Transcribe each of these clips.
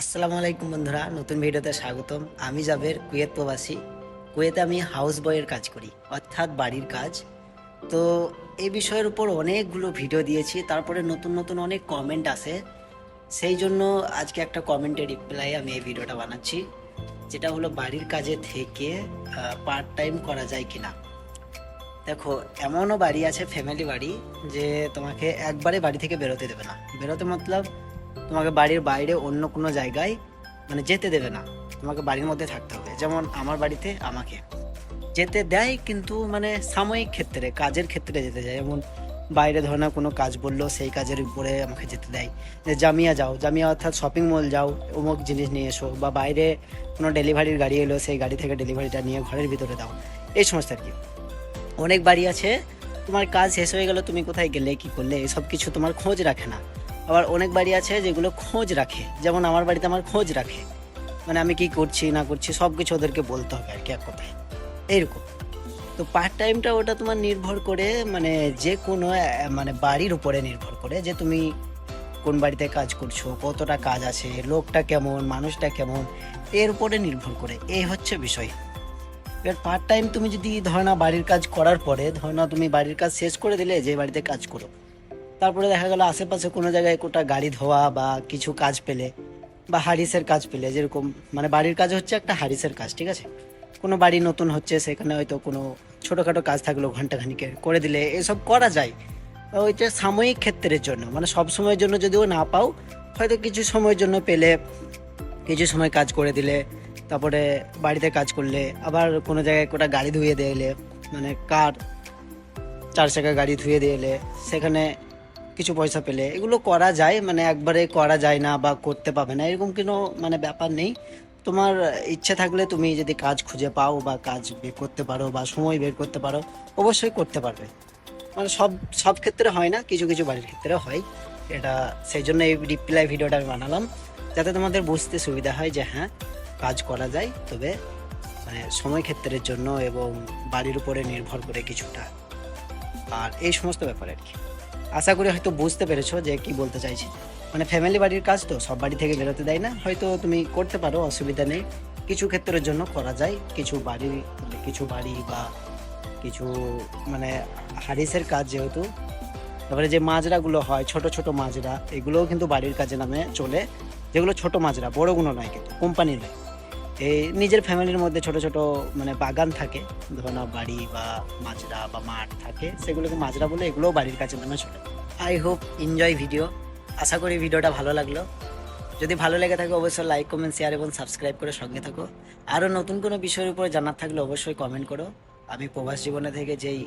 আসসালামু আলাইকুম বন্ধুরা, নতুন ভিডিওতে স্বাগতম। আমি জাবের, কুয়েত প্রবাসী। কুয়েতে আমি হাউস বয়ের কাজ করি, অর্থাৎ বাড়ির কাজ। তো এই বিষয়ের উপর অনেকগুলো ভিডিও দিয়েছি, তারপরে নতুন নতুন অনেক কমেন্ট আসে। সেই জন্য আজকে একটা কমেন্টের রিপ্লাই আমি এই ভিডিওটা বানাচ্ছি, যেটা হলো বাড়ির কাজে থেকে পার্ট টাইম করা যায় কিনা। দেখো, এমনও বাড়ি আছে ফ্যামিলি বাড়ি, যে তোমাকে একবারে বাড়ি থেকে বেরোতে দেবে না। বেরোতে মতলব তোমাকে বাড়ির বাইরে অন্য কোনো জায়গায় মানে যেতে দেবে না। তোমাকে বাড়ির মধ্যে থাকতে হবে। যেমন আমার বাড়িতে আমাকে যেতে দেয় কিন্তু মানে সাময়িক ক্ষেত্রে, কাজের ক্ষেত্রে যেতে যায় যেমন বাইরে ধর না কোনো কাজ বলল, সেই কাজের উপরে আমাকে যেতে দেয়। যে জামিয়া যাও, জামিয়া অর্থাৎ শপিং মল যাও, অমুক জিনিস নিয়ে এসো বা বাইরে কোনো ডেলিভারির গাড়ি এলো, সেই গাড়ি থেকে ডেলিভারিটা নিয়ে ঘরের ভিতরে দাও। এই সমস্ত আর কি। অনেক বাড়ি আছে, তোমার কাজ শেষ হয়ে গেল, তুমি কোথায় গেলে, কি করলে, এসব কিছু তোমার খোঁজ রাখে না। আবার অনেক বাড়ি আছে যেগুলো খোঁজ রাখে। যেমন আমার বাড়িতে আমার খোঁজ রাখে। মানে আমি কি করছি, না করছি সব কিছু ওদেরকে বলতে হবে আর কি এক কথায়। এইরকম। তো পার্ট টাইমটা ওটা তোমার নির্ভর করে মানে যে কোনো মানে বাড়ির উপরে নির্ভর করে যে তুমি কোন বাড়িতে কাজ করছ, কতটা কাজ আছে, লোকটা কেমন, মানুষটা কেমন, এর উপরে নির্ভর করে। এই হচ্ছে বিষয়। এবার পার্ট টাইম তুমি যদি ধর না বাড়ির কাজ করার পরে, ধর না তুমি বাড়ির কাজ শেষ করে দিলে যে বাড়িতে কাজ করো তারপরে দেখা গেল আশেপাশে কোনো জায়গায় কোটা গাড়ি ধোয়া বা কিছু কাজ পেলে বা হারিসের কাজ পেলে, যেরকম মানে বাড়ির কাজ হচ্ছে একটা হারিসের কাজ, ঠিক আছে? কোনো বাড়ি নতুন হচ্ছে, সেখানে হয়তো কোনো ছোটোখাটো কাজ থাকল ঘণ্টা খানিকের করে দিলে, এসব করা যায়। ওইটা সাময়িক ক্ষেত্রের জন্য মানে সব সময়ের জন্য যদিও না পাও, হয়তো কিছু সময়ের জন্য পেলে, কিছু সময় কাজ করে দিলে, তারপরে বাড়িতে কাজ করলে, আবার কোনো জায়গায় কোটা গাড়ি ধুয়ে দিলে মানে কার, চার চাকা গাড়ি ধুয়ে দিলে সেখানে কিছু পয়সা পেলে। এগুলো করা যায় মানে একবারে করা যায় না বা করতে পাবে না, এরকম কোনো মানে ব্যাপার নেই। তোমার ইচ্ছে থাকলে তুমি যদি কাজ খুঁজে পাও বা কাজ বের করতে পারো বা সময় বের করতে পারো, অবশ্যই করতে পারবে। মানে সব সব ক্ষেত্রে হয় না, কিছু কিছু বাড়ির ক্ষেত্রে হয়। এটা, সেই জন্য এই রিপ্লাই ভিডিওটা আমি বানালাম, যাতে তোমাদের বুঝতে সুবিধা হয় যে হ্যাঁ কাজ করা যায়, তবে মানে সময় ক্ষেত্রের জন্য এবং বাড়ির উপরে নির্ভর করে কিছুটা। আর এই সমস্ত ব্যাপার আর কি। আশা করি হয়তো বুঝতে পেরেছ যে কি বলতে চাইছি। মানে ফ্যামিলি বাড়ির কাজ তো, সব বাড়ি থেকে বেরোতে দেয় না। হয়তো তুমি করতে পারো, অসুবিধা নেই। কিছু ক্ষেত্রের জন্য করা যায়। কিছু বাড়ি কিছু বাড়ি বা কিছু মানে হারিসের কাজ যেহেতু, তারপরে যে মাজরাগুলো হয়, ছোট ছোট মাজরা, এগুলোও কিন্তু বাড়ির কাজে নামে চলে। যেগুলো ছোট মাজরা, বড়গুলো নয় কিন্তু কোম্পানি নয় এই নিজের ফ্যামিলির মধ্যে ছোট ছোট মানে বাগান থাকে। ধরুন বাড়ি বা মাজরা বা মাঠ থাকে, সেগুলোকে মাজরা বলে এগুলোও বাড়ির কাছে নামে চলে আই হোপ এনজয় ভিডিও। আশা করি ভিডিওটা ভালো লাগল। যদি ভালো লেগে থাকে অবশ্যই লাইক, কমেন্ট, শেয়ার এবং সাবস্ক্রাইব করে সঙ্গে থাকো। আরও নতুন কোনো বিষয়ের উপরে জানার থাকলে অবশ্যই কমেন্ট করো। আমি প্রবাস জীবনে থেকে যেই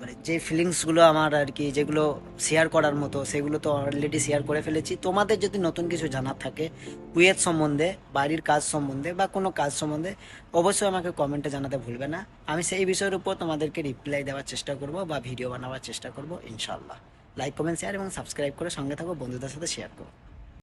মানে যে ফিলিংসগুলো আমার আর কি, যেগুলো শেয়ার করার মতো, সেগুলো তো অলরেডি শেয়ার করে ফেলেছি। তোমাদের যদি নতুন কিছু জানার থাকে, কুয়েত সম্বন্ধে, বাড়ির কাজ সম্বন্ধে বা কোনো কাজ সম্বন্ধে, অবশ্যই আমাকে কমেন্টে জানাতে ভুলবে না। আমি সেই বিষয়ের উপর তোমাদেরকে রিপ্লাই দেওয়ার চেষ্টা করব বা ভিডিও বানাবার চেষ্টা করব ইনশাল্লাহ লাইক কমেন্ট শেয়ার এবং সাবস্ক্রাইব করে সঙ্গে থাকো, বন্ধুদের সাথে শেয়ার করো।